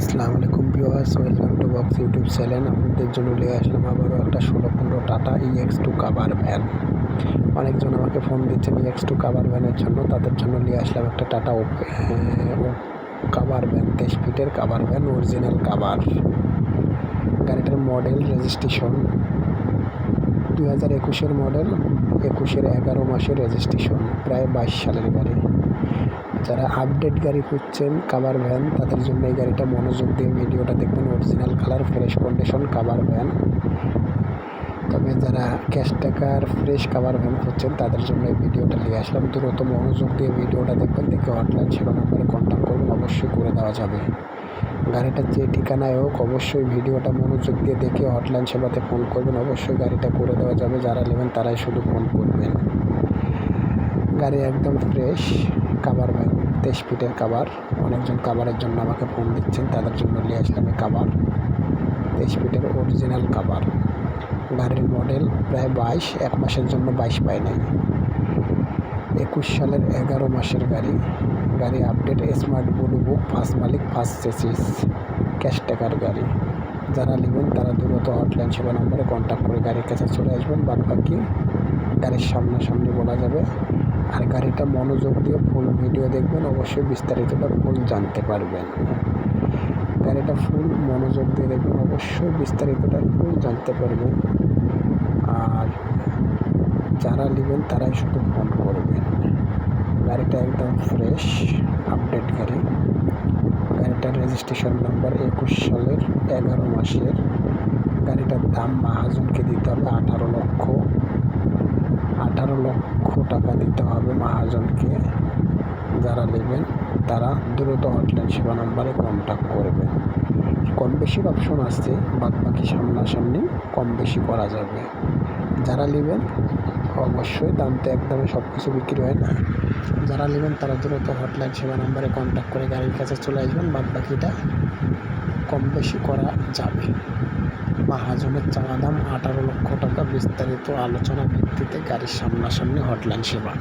আসসালামু আলাইকুম viewers, welcome to box YouTube channel. আপনাদের জন্য নিয়ে আসলাম আবারও একটা ষোলো পনেরো Tata EX two cover van অনেকজন আমাকে ফোন দিচ্ছেন ইএক্স টু কাভার ভ্যানের জন্য। তাদের জন্য নিয়ে আসলাম একটা টাটা কাভার ভ্যান তেইশ ফিটের কাভার ভ্যান অরিজিনাল কাভার গাড়িটার মডেল রেজিস্ট্রেশন দুই হাজার একুশের মডেল একুশের এগারো মাসের রেজিস্ট্রেশন প্রায় বাইশ সালের গাড়ি। যারা আপডেট গাড়ি খুঁজছেন কাভার ভ্যান তাদের জন্য এই গাড়িটা মনোযোগ দিয়ে ভিডিওটা দেখবেন। Original colour fresh condition cover van তবে যারা ক্যাশ টাকার ফ্রেশ কাভার ভ্যান খুঁজছেন, তাদের জন্য এই ভিডিওটা নিয়ে আসলাম। দ্রুত মনোযোগ দিয়ে ভিডিওটা দেখবেন। দেখে হটলাইন সেবা নাম্বারে কন্ট্যাক্ট করবেন অবশ্যই করে দেওয়া যাবে। গাড়িটার যে ঠিকানায় হোক, অবশ্যই ভিডিওটা মনোযোগ দিয়ে দেখে হটলাইন সেবাতে ফোন করবেন। অবশ্যই গাড়িটা করে দেওয়া যাবে। যারা নেবেন, তারাই শুধু ফোন করবেন। গাড়ি একদম ফ্রেশ কাভার ভাই তেইশ ফিটের কাভার অনেকজন কাবারের জন্য আমাকে ফোন দিচ্ছেন, তাদের জন্য নিয়ে আসলাম কাভার তেইশ ফিটের অরিজিনাল কাভার গাড়ির মডেল প্রায় বাইশ, এক মাসের জন্য বাইশ পায় নাই। একুশ সালের এগারো মাসের গাড়ি। গাড়ি update smart blue book first মালিক ফার্স্ট চেসিস ক্যাশ টাকার গাড়ি। যারা নেবেন তারা দ্রুত হটলাইন সেবা নম্বরে কন্ট্যাক্ট করে গাড়ির কাছে চলে আসবেন। বাদ বাকি গাড়ির সামনাসামনি বলা যাবে। আর গাড়িটা মনোযোগ দিয়ে ফুল ভিডিও দেখবেন, অবশ্যই বিস্তারিতটা ফুল জানতে পারবেন। গাড়িটা ফুল মনোযোগ দিয়ে দেখবেন, অবশ্যই বিস্তারিতটা ফুল জানতে পারবেন। আর যারা নেবেন, তারাই শুধু ফোন করবেন। গাড়িটা একদম ফ্রেশ আপডেট গাড়ি। গাড়িটার রেজিস্ট্রেশন নাম্বার একুশ সালের, এগারো মাসের। গাড়িটার দাম মাহাজনকে দিতে হবে আঠারো লক্ষ। আঠারো লক্ষ টাকা দিতে হবে মহাজনকে। যারা নেবেন, তারা দ্রুত হটলাইন সেবা নাম্বারে কন্ট্যাক্ট করবেন কম বেশির অপশন আসছে বাদ বাকি সামনাসামনি কম বেশি করা যাবে। যারা নেবেন অবশ্যই দাম তো একদমই সব কিছু বিক্রি হয় না। যারা নেবেন তারা দ্রুত হটলাইন সেবা নাম্বারে কন্ট্যাক্ট করে গাড়ির কাছে চলে আসবেন বাদ বাকিটা কম বেশি করা যাবে। মাহাজনের চাওয়া দাম আঠারো লক্ষ টাকা বিস্তারিত আলোচনা ভিত্তিতে গাড়ির সামনাসামনি হটলাইন সেবা।